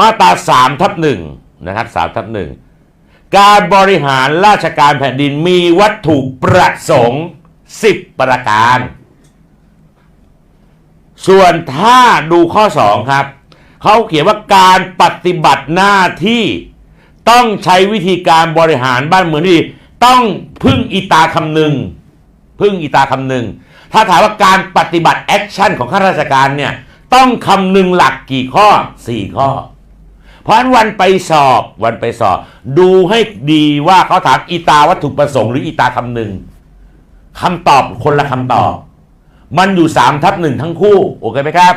มาตรา3ทับหนึ่งนะครับ3ทับหนึ่งการบริหารราชการแผ่นดินมีวัตถุประสงค์ 10 ประการ ส่วนถ้าดูข้อ 2 ครับ เขาเขียนว่าการปฏิบัติหน้าที่ต้องใช้วิธีการบริหารบ้านเมืองที่ต้องพึ่งอีตาคำหนึ่งพึ่งอีตาคำหนึ่งถ้าถามว่าการปฏิบัติแอคชั่นของข้าราชการเนี่ยต้องคำหนึ่งหลักกี่ข้อ 4 ข้อ เพราะฉะนั้นวันไปสอบวันไปสอบ ดูให้ดีว่าเขาถามอีตาวัตถุประสงค์หรืออีตาคำหนึ่งคำตอบคนละคำตอบ มันอยู่3ทับหนึ่งทั้งคู่โอเคไหมครับ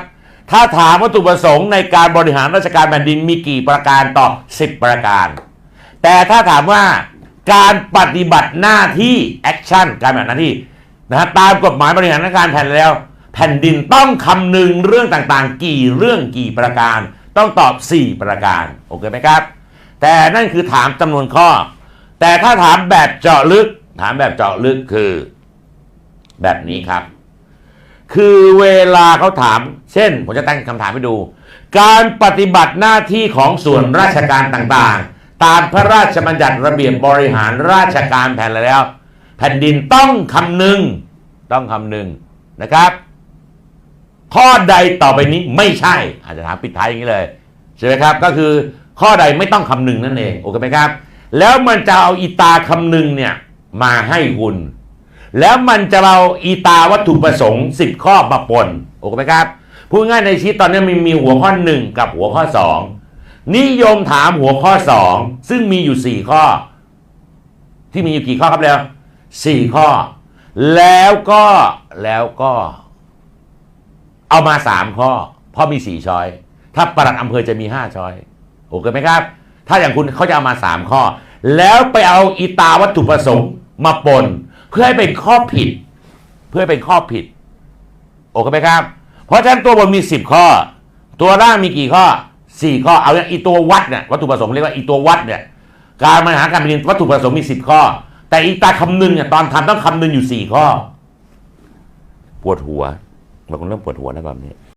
ถ้าถามวัตถุประสงค์ในการบริหารราชการแผ่นดินมีกี่ประการต่อ10ประการ แต่ถ้าถามว่าการปฏิบัติหน้าที่แอคชั่นการปฏิบัติหน้าที่นะฮะตามกฎหมายบริหารราชการแผ่นแล้ว แผ่นดินต้องคำนึงเรื่องต่างๆ กี่เรื่องกี่ประการ ต้องตอบ 4 ประการ โอเคไหมครับ แต่นั่นคือถามจำนวนข้อ แต่ถ้าถามแบบเจาะลึก ถามแบบเจาะลึกคือ แบบนี้ครับ คือเวลาเขาถาม เช่น ผมจะตั้งคำถามให้ดู การปฏิบัติหน้าที่ของส่วนราชการต่างๆ ตามพระราชบัญญัติระเบียบบริหารราชการแผ่นแล้ว แผ่นดินต้องคำนึง ต้องคำนึงนะครับ ข้อใดต่อไปนี้ไม่ใช่ อาจจะถามปิดท้ายอย่างนี้เลยใช่ไหมครับ ก็คือข้อใดไม่ต้องคำนึงนั่นเองโอเคไหมครับ แล้วมันจะเอาอีตาคำนึงเนี่ยมาให้คุณ แล้วมันจะเอาอีตาวัตถุประสงค์ 10 ข้อมาปนโอเคไหมครับพูดง่ายในชีวิตตอนนี้มีมีหัวข้อ 1 กับหัวข้อ 2 นิยมถามหัวข้อ 2 ซึ่งมีอยู่ 4 ข้อ ที่มีอยู่กี่ข้อครับแล้ว 4 ข้อ แล้วก็แล้วก็ เอามา3ข้อ เพราะมี4ช้อย ถ้าปลัดอำเภอจะมี5ช้อยโอเคไหมครับ ถ้าอย่างคุณเขาจะเอามา3ข้อ แล้วไปเอาอีตาวัตถุประสงค์มาปน เพื่อให้เป็นข้อผิด เพื่อให้เป็นข้อผิด โอเคไหมครับ เพราะฉะนั้นตัวบนมี10ข้อ ตัวล่างมีกี่ข้อ4ข้อเอาอย่างอีตัววัดเนี่ยวัตถุประสงค์เรียกว่าอีตัววัดเนี่ยการบริหารการแผ่นดินวัตถุประสงค์มี10ข้อ แต่อีตาคำนึงเนี่ยตอนทำต้องคำนึงอยู่4ข้อ ปวดหัว บางคนเริ่มปวดหัวนะแบบนี้